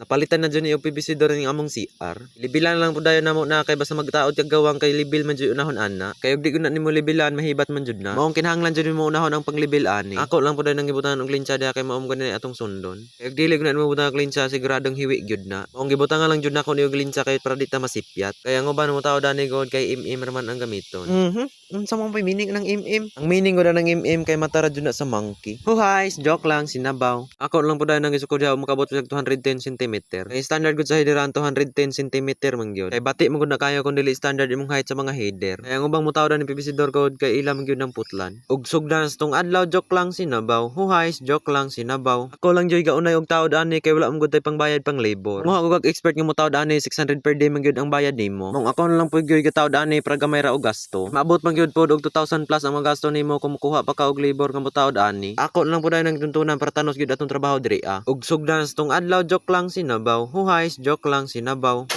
Napalitan na dyan ni UPBC do rin among CR. Libilan lang po dayon namo na kay basta magtaod kag gawang kay libil man jud unahon ana. Kay og di ko na nimo libilan mahibat man jud na. Maong kinahanglan jud mo unahon ang panglibil ani. Ako lang po dayon nang gibutangan og linsya diha kay maom na atong sundon. Kay og dili ko na nimo butang linsya siguradong hiwi gyud na. Maong gibutangan lang jud na ko ni og linsya kay para di ta masipyat. Kaya ngo ba mo taod ani god kay im-im raman ang gamiton. Mhm. Unsa man pa meaning ng im-im? Ang meaning ko na ng im-im kay matara jud na sa monkey. Huhays, joke lang sinabaw. Ako lang po dayon nang isuko diha makabot sa 210 cm. Kay standard gud sa hideran 210 cm man gyud. Kay bati mo gud na kaya kung dili standard imong height sa mga header. Kaya ang ubang mutaw ni door code kay ilam gyud ng putlan. Ug sugdan tong adlaw joke lang sinabaw. Huhays, joke lang sinabaw. Ako lang joy gaunay og taod ani kay wala mo gud tay pangbayad pang labor. Mo ako kag expert nga mo taod ani 600 per day man gyud ang bayad nimo. Mong ako na lang po gyud gataod ani para gamay ra og gasto. Maabot man gyud pod og 2000 plus ang mga gasto nimo kung mukuha pa ka og labor nga mo taod ani. Ako lang po dahil nang tuntunan para tanos gyud atong trabaho diri ah. Ug sugdan tong adlaw joke lang sinabaw. Huhays, joke lang, sinabaw.